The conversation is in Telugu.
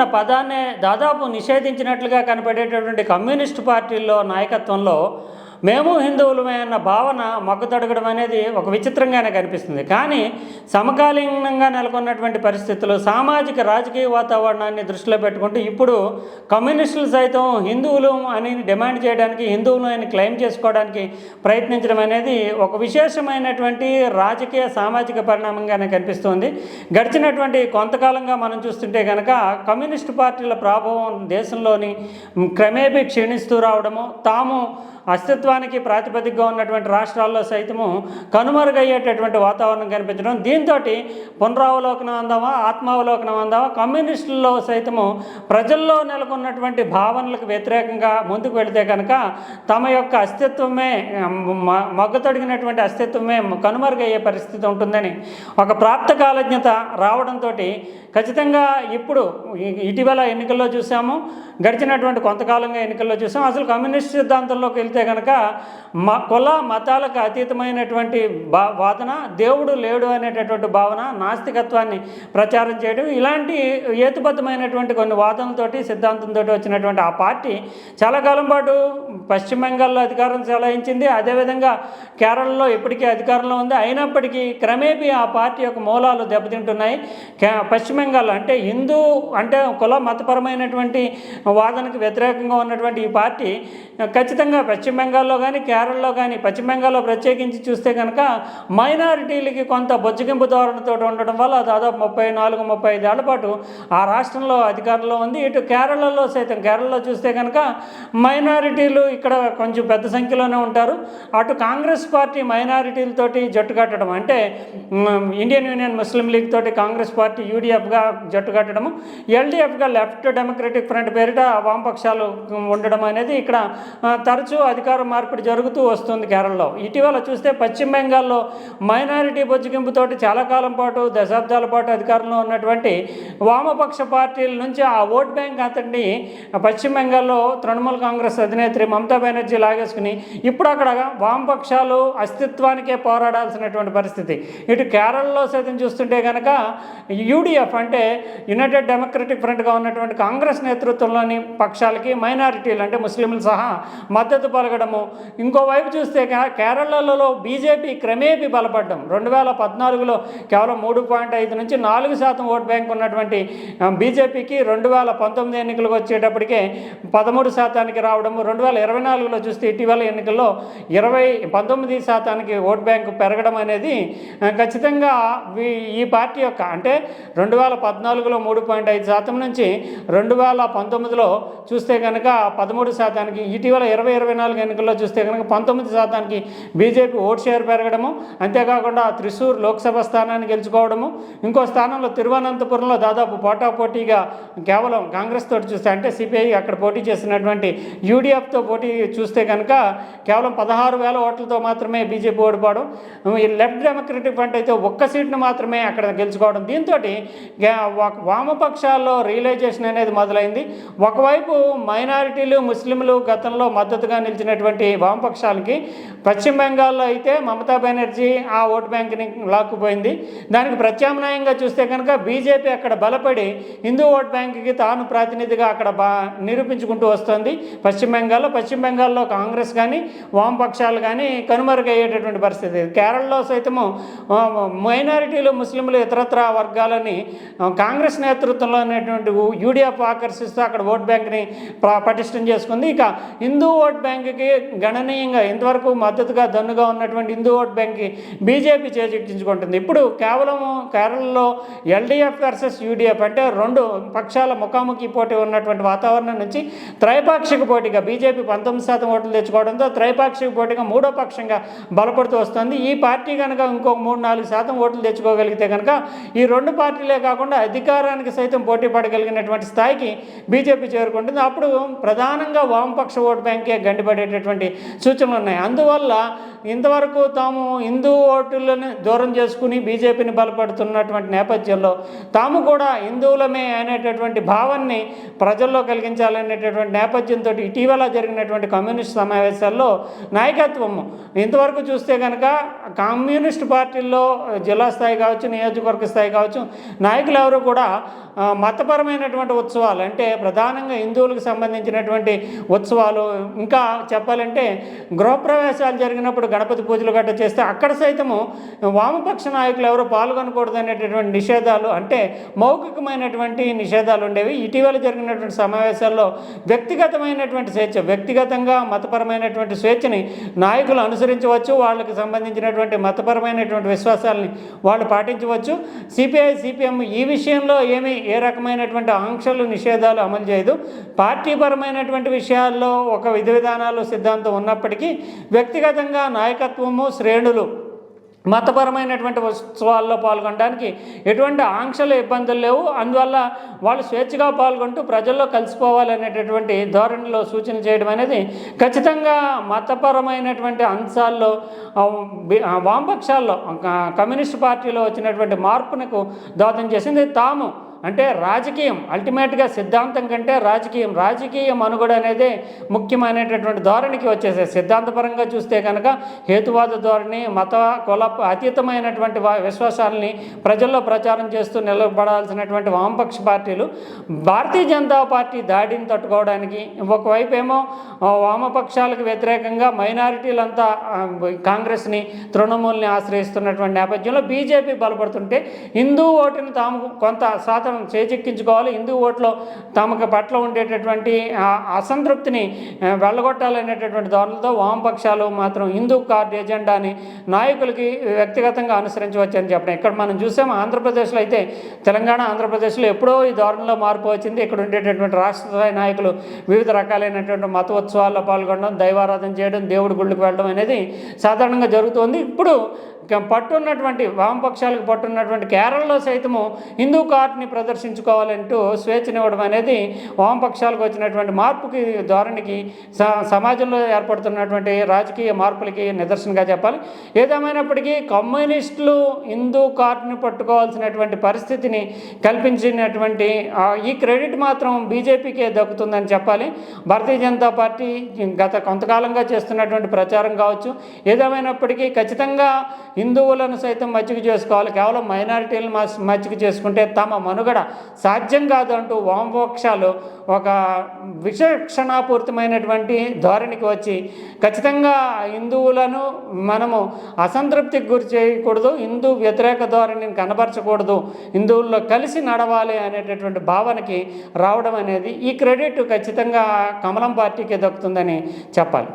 అన్న పదాన్ని దాదాపు నిషేధించినట్లుగా కనపడేటటువంటి కమ్యూనిస్టు పార్టీల్లో నాయకత్వంలో మేము హిందువులమే అన్న భావన మగ్గుతడగడం అనేది ఒక విచిత్రంగానే కనిపిస్తుంది. కానీ సమకాలీనంగా నెలకొన్నటువంటి పరిస్థితులు సామాజిక రాజకీయ వాతావరణాన్ని దృష్టిలో పెట్టుకుంటూ ఇప్పుడు కమ్యూనిస్టులు సైతం హిందువులు అని డిమాండ్ చేయడానికి హిందువులు అని క్లెయిమ్ చేసుకోవడానికి ప్రయత్నించడం అనేది ఒక విశేషమైనటువంటి రాజకీయ సామాజిక పరిణామంగానే కనిపిస్తుంది. గడిచినటువంటి కొంతకాలంగా మనం చూస్తుంటే కనుక కమ్యూనిస్టు పార్టీల ప్రభావం దేశంలోని క్రమేపీ క్షీణిస్తూ రావడము తాము అస్తిత్వానికి ప్రాతిపదికగా ఉన్నటువంటి రాష్ట్రాల్లో సైతము కనుమరుగయ్యేటటువంటి వాతావరణం కనిపించడం. దీంతో పునరావలోకనం అందామా ఆత్మావలోకనం అందామా? కమ్యూనిస్టుల్లో సైతము ప్రజల్లో నెలకొన్నటువంటి భావనలకు వ్యతిరేకంగా ముందుకు వెళితే కనుక తమ యొక్క అస్తిత్వమే మ- మగ్గుతొడిగినటువంటి అస్తిత్వమే కనుమరుగయ్యే పరిస్థితి ఉంటుందని ఒక ప్రాప్త కాలజ్ఞత రావడంతో ఖచ్చితంగా ఇప్పుడు ఇటీవల ఎన్నికల్లో చూసాము గడిచినటువంటి కొంతకాలంగా ఎన్నికల్లో చూసాం అసలు కమ్యూనిస్ట్ సిద్ధాంతంలోకి వెళ్తే కనుక మ కుల మతాలకు అతీతమైనటువంటి బా వాదన దేవుడు లేడు అనేటటువంటి భావన నాస్తికత్వాన్ని ప్రచారం చేయడం ఇలాంటి హేతుబద్ధమైనటువంటి కొన్ని వాదనలతోటి సిద్ధాంతంతో వచ్చినటువంటి ఆ పార్టీ చాలా కాలం పాటు పశ్చిమ బెంగాల్లో అధికారం చెలాయించింది. అదేవిధంగా కేరళలో ఇప్పటికీ అధికారంలో ఉంది. అయినప్పటికీ క్రమేపీ ఆ పార్టీ యొక్క మూలాలు దెబ్బతింటున్నాయి. పశ్చిమ బెంగాల్లో అంటే హిందూ అంటే కుల మతపరమైనటువంటి వాదనకు వ్యతిరేకంగా ఉన్నటువంటి ఈ పార్టీ ఖచ్చితంగా పశ్చిమ బెంగాల్లో కానీ కేరళలో కానీ పశ్చిమ బెంగాల్లో ప్రత్యేకించి చూస్తే కనుక మైనారిటీలకి కొంత బొజ్జగింపు ధోరణితో ఉండడం వల్ల దాదాపు ముప్పై నాలుగు ముప్పై ఐదేళ్ళ పాటు ఆ రాష్ట్రంలో అధికారంలో ఉంది. ఇటు కేరళలో సైతం కేరళలో చూస్తే కనుక మైనారిటీలు ఇక్కడ కొంచెం పెద్ద సంఖ్యలోనే ఉంటారు. అటు కాంగ్రెస్ పార్టీ మైనారిటీలతోటి జట్టు కట్టడం అంటే ఇండియన్ యూనియన్ ముస్లిం లీగ్ తోటి కాంగ్రెస్ పార్టీ యూడిఎఫ్గా జట్టు కట్టడము ఎల్డిఎఫ్గా లెఫ్ట్ డెమోక్రటిక్ ఫ్రంట్ పేరిట వామపక్షాలు ఉండడం అనేది ఇక్కడ తరచూ అధికార మార్పిడి జరుగుతూ వస్తుంది కేరళలో. ఇటీవల చూస్తే పశ్చిమ బెంగాల్లో మైనారిటీ బొజ్జగింపుతోటి చాలా కాలం పాటు దశాబ్దాల పాటు అధికారంలో ఉన్నటువంటి వామపక్ష పార్టీల నుంచి ఆ ఓట్ బ్యాంక్ అతన్ని పశ్చిమ బెంగాల్లో తృణమూల్ కాంగ్రెస్ అధినేత్రి మమతా బెనర్జీ లాగేసుకుని ఇప్పుడు అక్కడ వామపక్షాలు అస్తిత్వానికే పోరాడాల్సినటువంటి పరిస్థితి. ఇటు కేరళలో సైతం చూస్తుంటే కనుక యూడిఎఫ్ అంటే యునైటెడ్ డెమోక్రటిక్ ఫ్రంట్గా ఉన్నటువంటి కాంగ్రెస్ నేతృత్వంలోని పక్షాలకి మైనారిటీలు అంటే ముస్లింలు సహా మద్దతు పలకడము ఇంకోవైపు చూస్తే కే- కేరళలో బీజేపీ క్రమేపీ బలపడడం. రెండు వేల పద్నాలుగులో కేవలం మూడు పాయింట్ ఐదు నుంచి నాలుగు శాతం ఓట్ బ్యాంక్ ఉన్నటువంటి బీజేపీకి రెండు వేల పంతొమ్మిది ఎన్నికలకు వచ్చేటప్పటికే పదమూడు శాతానికి రావడం రెండు వేల ఇరవై నాలుగులో చూస్తే ఇటీవల ఎన్నికల్లో ఇరవై పంతొమ్మిది శాతానికి ఓట్ బ్యాంకు పెరగడం అనేది ఖచ్చితంగా ఈ పార్టీ యొక్క అంటే రెండు వేల పద్నాలుగులో మూడు పాయింట్ ఐదు శాతం నుంచి రెండు వేల పంతొమ్మిదిలో చూస్తే కనుక పదమూడు శాతానికి ఇటీవల ఇరవై ఇరవై నాలుగు ఎన్నికల్లో చూస్తే కనుక పంతొమ్మిది శాతానికి బీజేపీ ఓట్ షేర్ పెరగడము అంతేకాకుండా త్రిశూర్ లోక్సభ స్థానాన్ని గెలుచుకోవడము ఇంకో స్థానంలో తిరువనంతపురంలో దాదాపు పోటాపోటీగా కేవలం కాంగ్రెస్ తోటి చూస్తే అంటే సిపిఐ అక్కడ పోటీ చేసినటువంటి యూడిఎఫ్తో పోటీ చూస్తే కనుక కేవలం పదహారు వేల ఓట్లతో మాత్రమే బీజేపీ ఓడిపోవడం ఈ లెఫ్ట్ డెమోక్రటిక్ ఫ్రంట్ అయితే ఒక్క సీట్ను మాత్రమే అక్కడ గెలుచుకోవడం. దీంతో వామపక్షాల్లో రియలైజేషన్ అనేది మొదలైంది. ఒకవైపు మైనారిటీలు ముస్లింలు గతంలో మద్దతుగా నిలిచి నిలిచినటువంటి వామపక్షాలకి పశ్చిమ బెంగాల్లో అయితే మమతా బెనర్జీ ఆ ఓటు బ్యాంక్ని లాక్కుపోయింది. దానికి ప్రత్యామ్నాయంగా చూస్తే కనుక బీజేపీ అక్కడ బలపడి హిందూ ఓట్ బ్యాంక్కి తాను ప్రాతినిధిగా అక్కడ బా నిరూపించుకుంటూ వస్తుంది. పశ్చిమ బెంగాల్లో పశ్చిమ బెంగాల్లో కాంగ్రెస్ కానీ వామపక్షాలు కానీ కనుమరుగయ్యేటటువంటి పరిస్థితి కేరళలో సైతము మైనారిటీలు ముస్లింలు ఇతరత్ర వర్గాలని కాంగ్రెస్ నేతృత్వంలో ఉన్నటువంటి యూడిఎఫ్ ఆకర్షిస్తూ అక్కడ ఓట్ బ్యాంక్ని పటిష్టం చేసుకుంది. ఇక హిందూ ఓట్ బ్యాంక్కి గణనీయంగా ఇంతవరకు మద్దతుగా దన్నుగా ఉన్నటువంటి హిందూ ఓట్ బ్యాంక్కి బీజేపీ చేజిక్కించుకుంటుంది. ఇప్పుడు కేవలం కేరళలో ఎల్డీఎఫ్ వర్సెస్ యూడిఎఫ్ అంటే రెండు పక్షాల ముఖాముఖి పోటీ ఉన్నటువంటి వాతావరణం నుంచి త్రైపాక్షిక పోటీగా బీజేపీ పంతొమ్మిది శాతం ఓట్లు తెచ్చుకోవడంతో త్రైపాక్షిక పోటీగా మూడో పక్షంగా బలపడుతూ వస్తుంది. ఈ పార్టీ కనుక ఇంకో మూడు నాలుగు శాతం ఓట్లు తెచ్చుకోగలిగితే కనుక ఈ రెండు పార్టీలే కాకుండా అధికారానికి సైతం పోటీ పడగలిగినటువంటి స్థాయికి బీజేపీ చేరుకుంటుంది. అప్పుడు ప్రధానంగా వామపక్ష ఓటు బ్యాంకే మాట్లాడేటటువంటి సూచనలు ఉన్నాయి. అందువల్ల ఇంతవరకు తాము హిందూ ఓటులను దూరం చేసుకుని బీజేపీని బలపడుతున్నటువంటి నేపథ్యంలో తాము కూడా హిందువులమే అనేటటువంటి భావాన్ని ప్రజల్లో కలిగించాలనేటటువంటి నేపథ్యంతో ఇటీవల జరిగినటువంటి కమ్యూనిస్ట్ సమావేశాల్లో నాయకత్వము ఇంతవరకు చూస్తే కనుక కమ్యూనిస్ట్ పార్టీల్లో జిల్లా స్థాయి కావచ్చు నియోజకవర్గ స్థాయి కావచ్చు నాయకులు ఎవరు కూడా మతపరమైనటువంటి ఉత్సవాలు అంటే ప్రధానంగా హిందువులకు సంబంధించినటువంటి ఉత్సవాలు. ఇంకా చెప్పాలంటే గృహప్రవేశాలు జరిగినప్పుడు గణపతి పూజలు గట్ట చేస్తే అక్కడ సైతము వామపక్ష నాయకులు ఎవరు పాల్గొనకూడదు అనేటటువంటి నిషేధాలు అంటే మౌఖికమైనటువంటి నిషేధాలు ఉండేవి. ఇటీవల జరిగినటువంటి సమావేశాల్లో వ్యక్తిగతమైనటువంటి స్వేచ్ఛ వ్యక్తిగతంగా మతపరమైనటువంటి స్వేచ్ఛని నాయకులు అనుసరించవచ్చు. వాళ్ళకి సంబంధించినటువంటి మతపరమైనటువంటి విశ్వాసాలని వాళ్ళు పాటించవచ్చు. సిపిఐ సిపిఎం ఈ విషయంలో ఏమీ ఏ రకమైనటువంటి ఆంక్షలు నిషేధాలు అమలు చేయదు. పార్టీపరమైనటువంటి విషయాల్లో ఒక విధి విధానాలు సిద్ధాంతం ఉన్నప్పటికీ వ్యక్తిగతంగా నాయకత్వము శ్రేణులు మతపరమైనటువంటి ఉత్సవాల్లో పాల్గొనడానికి ఎటువంటి ఆంక్షలు ఇబ్బందులు లేవు. అందువల్ల వాళ్ళు స్వేచ్ఛగా పాల్గొంటూ ప్రజల్లో కలిసిపోవాలనేటటువంటి ధోరణిలో సూచన చేయడం అనేది ఖచ్చితంగా మతపరమైనటువంటి అంశాల్లో వామపక్షాల్లో కమ్యూనిస్ట్ పార్టీలో వచ్చినటువంటి మార్పునకు దోహదం చేసింది. తాము అంటే రాజకీయం అల్టిమేట్గా సిద్ధాంతం కంటే రాజకీయం రాజకీయ మనుగడ అనేది ముఖ్యమైనటువంటి ధోరణికి వచ్చేసే సిద్ధాంతపరంగా చూస్తే కనుక హేతువాద ధోరణి మత కుల అతీతమైనటువంటి విశ్వాసాలని ప్రజల్లో ప్రచారం చేస్తూ నిలబడాల్సినటువంటి వామపక్ష పార్టీలు భారతీయ జనతా పార్టీ దాడిని తట్టుకోవడానికి ఒకవైపు ఏమో వామపక్షాలకు వ్యతిరేకంగా మైనారిటీలంతా కాంగ్రెస్ని తృణమూల్ని ఆశ్రయిస్తున్నటువంటి నేపథ్యంలో బీజేపీ బలపడుతుంటే హిందూ ఓటుని తాము కొంత శాతం చేజిక్కించుకోవాలి. హిందూ ఓట్లో తమకు పట్ల ఉండేటటువంటి అసంతృప్తిని వెళ్ళగొట్టాలనేటటువంటి ధోరణితో వామపక్షాలు మాత్రం హిందూ కార్డ్ ఎజెండాని నాయకులకి వ్యక్తిగతంగా అనుసరించవచ్చని చెప్పడం. ఇక్కడ మనం చూసాం ఆంధ్రప్రదేశ్లో అయితే తెలంగాణ ఆంధ్రప్రదేశ్లో ఎప్పుడో ఈ ధోరణిలో మార్పు వచ్చింది. ఇక్కడ ఉండేటటువంటి రాష్ట్ర స్థాయి నాయకులు వివిధ రకాలైనటువంటి మత ఉత్సవాల్లో పాల్గొనడం దైవారాధన చేయడం దేవుడి గుళ్ళకి వెళ్ళడం అనేది సాధారణంగా జరుగుతుంది. ఇప్పుడు పట్టున్నటువంటి వామపక్షాలకు పట్టున్నటువంటి కేరళలో సైతము హిందూ కార్ట్ని ప్రదర్శించుకోవాలంటూ స్వేచ్ఛనివ్వడం అనేది వామపక్షాలకు వచ్చినటువంటి మార్పుకి ధోరణికి స సమాజంలో ఏర్పడుతున్నటువంటి రాజకీయ మార్పులకి నిదర్శనంగా చెప్పాలి. ఏదేమైనప్పటికీ కమ్యూనిస్టులు హిందూ కార్ట్ని పట్టుకోవాల్సినటువంటి పరిస్థితిని కల్పించినటువంటి ఈ క్రెడిట్ మాత్రం బీజేపీకే దక్కుతుందని చెప్పాలి. భారతీయ జనతా పార్టీ గత కొంతకాలంగా చేస్తున్నటువంటి ప్రచారం కావచ్చు. ఏదేమైనప్పటికీ ఖచ్చితంగా హిందువులను సైతం మచ్చిక చేసుకోవాలి. కేవలం మైనారిటీలను మచ్చిక చేసుకుంటే తమ మనుగడ సాధ్యం కాదు అంటూ వామపక్షాలు ఒక విచక్షణాపూరితమైనటువంటి ధోరణికి వచ్చి ఖచ్చితంగా హిందువులను మనము అసంతృప్తికి గురి చేయకూడదు హిందూ వ్యతిరేక ధోరణిని కనబరచకూడదు హిందువుల్లో కలిసి నడవాలి అనేటటువంటి భావనకి రావడం అనేది ఈ క్రెడిట్ ఖచ్చితంగా కమలం పార్టీకి దక్కుతుందని చెప్పాలి.